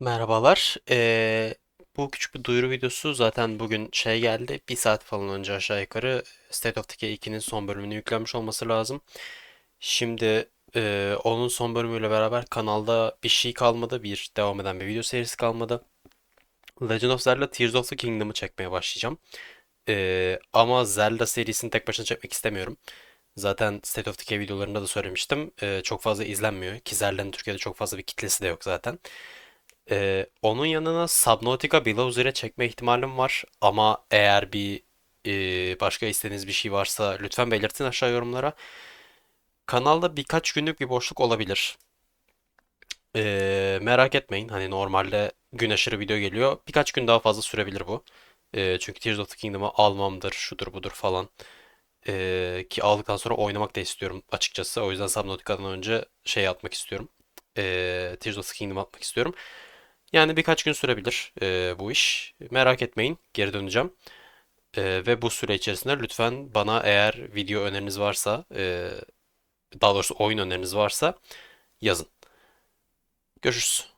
Merhabalar. Ee, bu küçük bir duyuru videosu zaten bugün şey geldi. Bir saat falan önce aşağı yukarı State of Decay 2'nin son bölümünün yüklenmiş olması lazım. Şimdi e, onun son bölümüyle beraber kanalda bir şey kalmadı. Bir devam eden bir video serisi kalmadı. Legend of Zelda Tears of the Kingdom'ı çekmeye başlayacağım. Ee, ama Zelda serisini tek başına çekmek istemiyorum. Zaten State of Decay videolarında da söylemiştim. Ee, çok fazla izlenmiyor. Ki Zelda'nın Türkiye'de çok fazla bir kitlesi de yok zaten. Ee, onun yanına Subnautica Below Zero çekme ihtimalim var. Ama eğer bir e, başka istediğiniz bir şey varsa lütfen belirtin aşağı yorumlara. Kanalda birkaç günlük bir boşluk olabilir. Ee, merak etmeyin. Hani normalde gün aşırı video geliyor. Birkaç gün daha fazla sürebilir bu. Ee, çünkü Tears of the Kingdom'ı almamdır, şudur budur falan. Ee, ki aldıktan sonra oynamak da istiyorum açıkçası. O yüzden Subnautica'dan önce şey atmak istiyorum. Ee, Tears of the Kingdom atmak istiyorum. Yani birkaç gün sürebilir e, bu iş. Merak etmeyin, geri döneceğim. E, ve bu süre içerisinde lütfen bana eğer video öneriniz varsa, e, daha doğrusu oyun öneriniz varsa yazın. Görüşürüz.